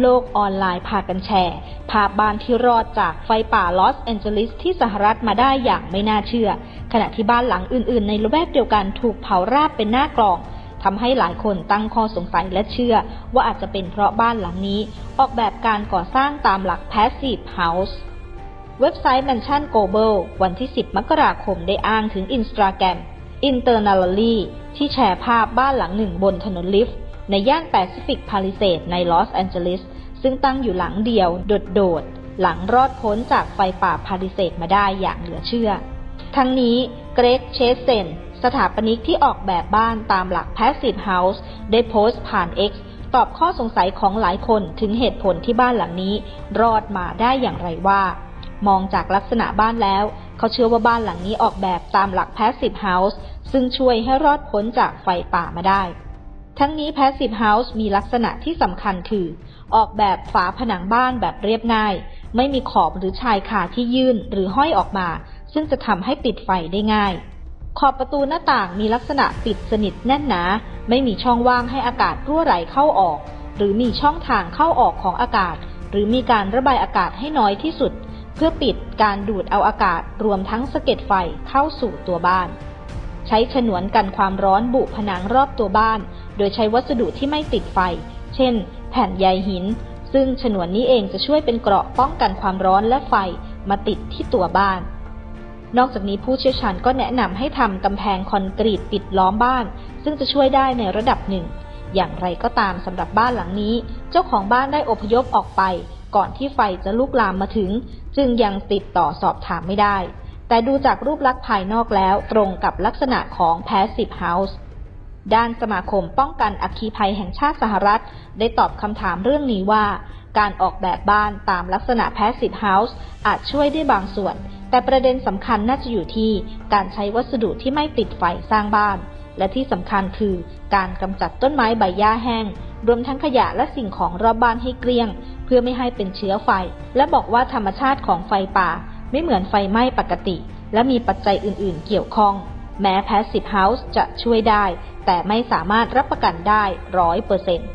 โลกออนไลน์พากันแชร์ ภาพบ้านที่รอดจากไฟป่าลอสแอนเจลิสที่สหรัฐมาได้อย่างไม่น่าเชื่อ ขณะที่บ้านหลังอื่นๆ ในละแวกเดียวกันถูกเผาราบเป็นหน้ากลองทำให้หลายคนตั้งข้อสงสัยและเชื่อ ว่าอาจจะเป็นเพราะบ้านหลังนี้ ออกแบบการก่อสร้างตามหลัก Passive House เว็บไซต์ Mansion Global วันที่ 10 มกราคมได้อ้างถึง Instagram Internally ที่แชร์ภาพบ้านหลังหนึ่งบนถนนลิฟต์ ในย่านแปซิฟิกพาลิเซดในลอสแอนเจลิส ซึ่งตั้งอยู่หลังเดียวโดดๆ หลังรอดพ้นจากไฟป่าพาลิเซดมาได้อย่างเหลือเชื่อ ทั้งนี้เกรกเชสเซนสถาปนิกที่ออกแบบบ้านตามหลัก Passive House ได้โพสต์ผ่าน X ตอบข้อสงสัยของหลายคนถึงเหตุผลที่บ้านหลังนี้ รอดมาได้อย่างไรว่า มองจากลักษณะบ้านแล้ว เขาเชื่อว่าบ้านหลังนี้ออกแบบตามหลัก Passive House ซึ่งช่วยให้รอดพ้นจากไฟป่ามาได้ ทั้งนี้ Passive House มีลักษณะที่สำคัญคือ ออกแบบฝาผนังบ้านแบบเรียบง่าย ไม่มีขอบหรือชายคาที่ยื่นหรือห้อยออกมา ซึ่งจะทำให้ติดไฟได้ง่าย ขอบประตูหน้าต่างมีลักษณะปิดสนิทแน่นหนา ไม่มีช่องว่างให้อากาศรั่วไหลเข้าออก หรือมีช่องทางเข้าออกของอากาศ หรือมีการระบายอากาศให้น้อยที่สุด เพื่อปิดการดูดเอาอากาศรวมทั้งสะเก็ดไฟเข้าสู่ตัวบ้าน ใช้ฉนวนกันความร้อนบุผนังรอบตัวบ้าน โดยใช้วัสดุที่ไม่ติดไฟ เช่น แผ่นใยหิน ซึ่งฉนวนนี้เองจะช่วยเป็นเกราะป้องกันความร้อนและไฟมาติดที่ตัวบ้าน นอกจากนี้ผู้เชี่ยวชาญก็แนะนำให้ทำกำแพงคอนกรีตปิดล้อมบ้าน ซึ่งจะช่วยได้ในระดับหนึ่ง อย่างไรก็ตามสำหรับบ้านหลังนี้ เจ้าของบ้านได้อพยพออกไป ก่อนที่ไฟจะลุกลามมาถึง จึงยังติดต่อสอบถามไม่ได้ แต่ดูจากรูปลักษณ์ภายนอกแล้วตรงกับลักษณะของ Passive House ด้านสมาคมป้องกันอัคคีภัยแห่งชาติสหรัฐ ได้ตอบคำถามเรื่องนี้ว่า การออกแบบบ้านตามลักษณะ Passive House อาจช่วยได้บางส่วน แต่ประเด็นสำคัญน่าจะอยู่ที่การใช้วัสดุที่ไม่ติดไฟสร้างบ้าน และที่สำคัญคือการกำจัดต้นไม้ใบหญ้าแห้ง รวมทั้งขยะและสิ่งของรอบบ้านให้เกลี้ยง เพื่อไม่ให้เป็นเชื้อไฟ และบอกว่าธรรมชาติของไฟป่า ไม่เหมือนไฟไหม้ปกติ และมีปัจจัยอื่นๆ เกี่ยวข้อง แม้ Passive House จะช่วยได้ แต่ไม่สามารถรับประกันได้ร้อยเปอร์เซ็นต์